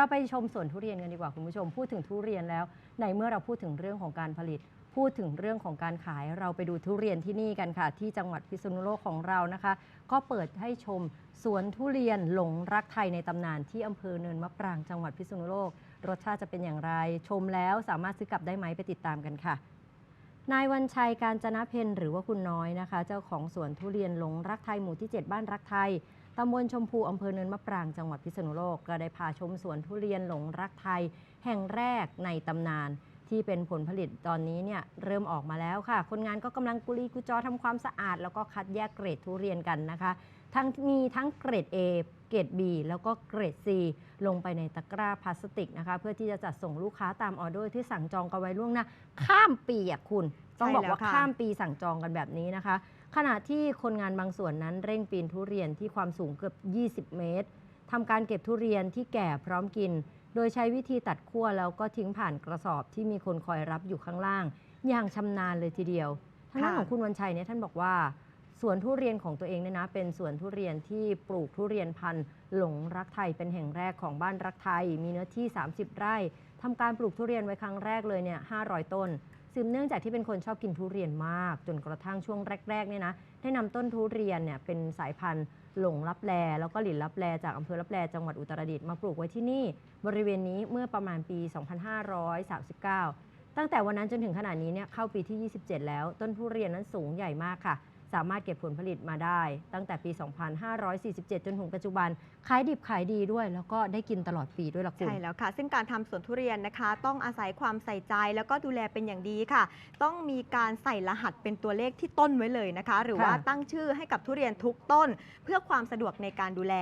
เราไปชมสวนทุเรียนกันดีกว่าคุณผู้ชมพูดถึงทุเรียนแล้ว ในเมื่อเราพูดถึงเรื่องของการผลิต พูดถึงเรื่องของการขายเราไปดูทุเรียนที่นี่กันค่ะ ที่จังหวัดพิษณุโลกของเรานะคะ ก็เปิดให้ชมสวนทุเรียนหลงรักไทยในตำนานที่อำเภอเนินมะปรางจังหวัดพิษณุโลก รสชาติจะเป็นอย่างไร ชมแล้วสามารถซื้อกลับได้ไหมไปติดตามกันค่ะ นายวันชัยการจนะเพนหรือว่าคุณน้อยนะคะ เจ้าของสวนทุเรียนหลงรักไทยหมู่ที่ 7 บ้านรักไทยตำบลชมพูอำเภอเนินมะปรางจังหวัดพิษณุโลก ก็ได้พาชมสวนทุเรียนหลงรักไทย แห่งแรกในตำนาน ที่เป็นผลผลิตตอนนี้เนี่ยเริ่มออกมาแล้วค่ะ คนงานก็กำลังกุลีกุจอทำความสะอาด แล้วก็คัดแยกเกรดทุเรียนกันนะคะ ทั้งมีทั้งเกรด A เกรด B แล้วก็เกรด C ลงไปในตะกร้าพลาสติกนะคะ เพื่อที่จะจัดส่งลูกค้าตามออเดอร์ที่สั่งจองกันไว้ล่วงหน้าข้ามปีอะคุณ ต้องบอกว่าใช่แล้วค่ะข้ามปีสั่งจองกันแบบนี้นะคะ ขณะที่คนงานบางส่วนนั้นเร่งปีนทุเรียนที่ความสูงเกือบ 20 เมตรทำการเก็บทุเรียนที่แก่พร้อมกิน โดยใช้วิธีตัดขั้วแล้วก็ทิ้งผ่านกระสอบที่มีคนคอยรับอยู่ข้างล่าง อย่างชำนาญเลยทีเดียวทางด้านค่ะของคุณวันชัยเนี่ยท่านบอกว่าสวนทุเรียนของตัวเองเนี่ยนะ เป็นสวนทุเรียนที่ปลูกทุเรียนพันธุ์หลงรักไทยเป็นแห่งแรกของบ้านรักไทย มีเนื้อที่ 30 ไร่ทำการปลูกทุเรียนไว้ครั้งแรกเลยเนี่ย500 ต้น สืบเนื่องจากที่เป็นคนชอบกินทุเรียนมาก จนกระทั่งช่วงแรกๆเนี่ยนะได้นำต้นทุเรียนเนี่ยเป็นสายพันธุ์หลงรับแลแล้วก็หลินรับแลจากอำเภอรับแลจังหวัดอุตรดิตถ์มาปลูกไว้ที่นี่ บริเวณนี้เมื่อประมาณปี 2539 ตั้งแต่วันนั้นจนถึงขณะนี้เนี่ยเข้าปีที่ 27 แล้วต้นทุเรียนนั้นสูงใหญ่มากค่ะ สามารถเก็บผลผลิตมาได้ ตั้งแต่ปี 2547 จนถึงปัจจุบัน ขายดิบขายดีด้วย แล้วก็ได้กินตลอดปีด้วยล่ะคุณ ใช่แล้วค่ะ ซึ่งการทำสวนทุเรียนนะคะ ต้องอาศัยความใส่ใจแล้วก็ดูแลเป็นอย่างดีค่ะ ต้องมีการใส่รหัสเป็นตัวเลขที่ต้นไว้เลยนะคะ หรือว่าค่ะตั้งชื่อให้กับทุเรียนทุกต้น เพื่อความสะดวกในการดูแล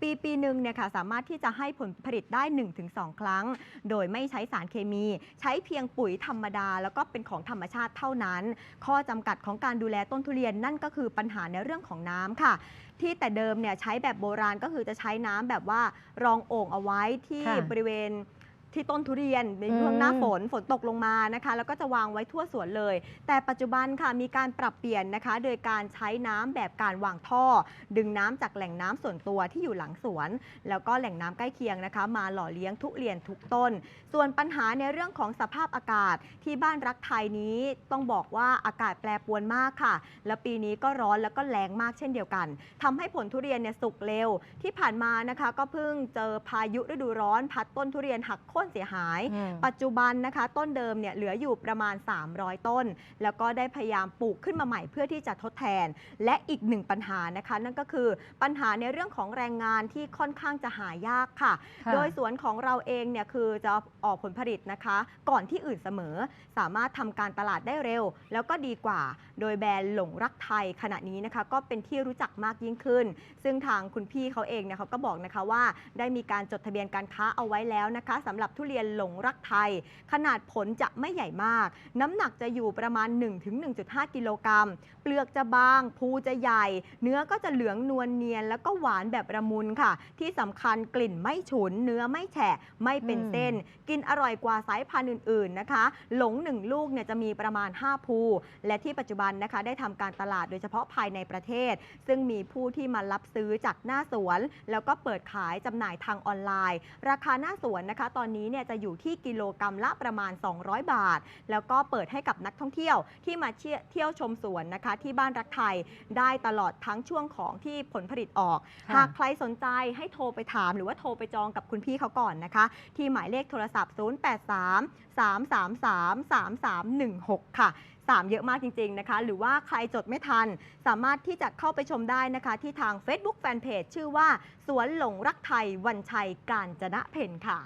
ปีปีหนึ่งเนี่ยค่ะสามารถที่จะให้ผลผลิตได้ 1-2 ครั้ง โดยไม่ใช้สารเคมี ใช้เพียงปุ๋ยธรรมดา แล้วก็เป็นของธรรมชาติเท่านั้น ข้อจำกัดของการดูแลต้นทุเรียนนั่นก็คือปัญหาในเรื่องของน้ำค่ะ ที่แต่เดิมเนี่ยใช้แบบโบราณก็คือจะใช้น้ำแบบว่ารองโอ่งเอาไว้ที่ค่ะบริเวณ ที่ต้นทุเรียนในอืมช่วงหน้าฝนฝนตกลงมานะคะ แล้วก็จะวางไว้ทั่วสวนเลย แต่ปัจจุบันค่ะมีการปรับเปลี่ยนนะคะ โดยการใช้น้ำแบบการวางท่อ ดึงน้ำจากแหล่งน้ำส่วนตัวที่อยู่หลังสวน แล้วก็แหล่งน้ำใกล้เคียงนะคะ มาหล่อเลี้ยงทุเรียนทุกต้น ส่วนปัญหาในเรื่องของสภาพอากาศที่บ้านรักไทยนี้ต้องบอกว่าอากาศแปรปรวนมากค่ะ และปีนี้ก็ร้อนแล้วก็แรงมากเช่นเดียวกันทำให้ผลทุเรียนเนี่ยสุกเร็ว ที่ผ่านมานะคะ ก็เพิ่งเจอพายุฤดูร้อนพัดต้นทุเรียนหักโค่นเสียหายอืมปัจจุบันนะคะ ต้นเดิมเนี่ยเหลืออยู่ประมาณ 300 ต้น แล้วก็ได้พยายามปลูกขึ้นมาใหม่เพื่อที่จะทดแทน และอีกหนึ่งปัญหานะคะ นั่นก็คือปัญหาในเรื่องของแรงงานที่ค่อนข้างจะหายากค่ะค่ะโดยสวนของเราเองเนี่ยคือจะออกผลผลิตนะคะ ก่อนที่อื่นเสมอ สามารถทำการตลาดได้เร็ว แล้วก็ดีกว่า โดยแบรนด์หลงรักไทยขณะนี้นะคะ ก็เป็นที่รู้จักมากยิ่งขึ้น ซึ่งทางคุณพี่เขาเองเนี่ยเขาก็บอกนะคะว่าได้มีการจดทะเบียนการค้าเอาไว้แล้วนะคะสำหรับทุเรียนหลงรักไทย ขนาดผลจะไม่ใหญ่มาก น้ำหนักจะอยู่ประมาณ 1-1.5 กิโลกรัม เปลือกจะบาง ภูจะใหญ่ เนื้อก็จะเหลืองนวลเนียน แล้วก็หวานแบบระมุนค่ะ ที่สำคัญกลิ่นไม่ฉุน เนื้อไม่แฉะ ไม่เป็นอืมเส้น กินอร่อยกว่าสายพันธุ์อื่น ๆ นะคะ หลงหนึ่งลูกเนี่ยจะมีประมาณ 5 ภู และที่ปัจจุบันนะคะได้ทำการตลาดโดยเฉพาะภายในประเทศ ซึ่งมีผู้ที่มารับซื้อจากหน้าสวน แล้วก็เปิดขายจำหน่ายทางออนไลน์ ราคาหน้าสวนนะคะตอนนี้เนี่ยจะอยู่ที่กิโลกรรัมละประมาณ 200 บาท แล้วก็เปิดให้กับนักท่องเที่ยวที่มาเที่ยวเที่ยวชมสวนนะคะ ที่บ้านรักไทยได้ตลอดทั้งช่วงของที่ผลผลิตออกค่ะหากใครสนใจให้โทรไปถาม หรือว่าโทรไปจองกับคุณพี่เขาก่อนนะคะ ที่หมายเลขโทรศัพท์ 083 333 3316 ค่ะ3 เยอะมากจริง ๆ นะคะ หรือว่าใครจดไม่ทัน สามารถที่จะเข้าไปชมได้นะคะ ที่ทาง Facebook Fanpage ชื่อว่า สวนหลงรักไทยวันชัยการจนะเพนค่ะ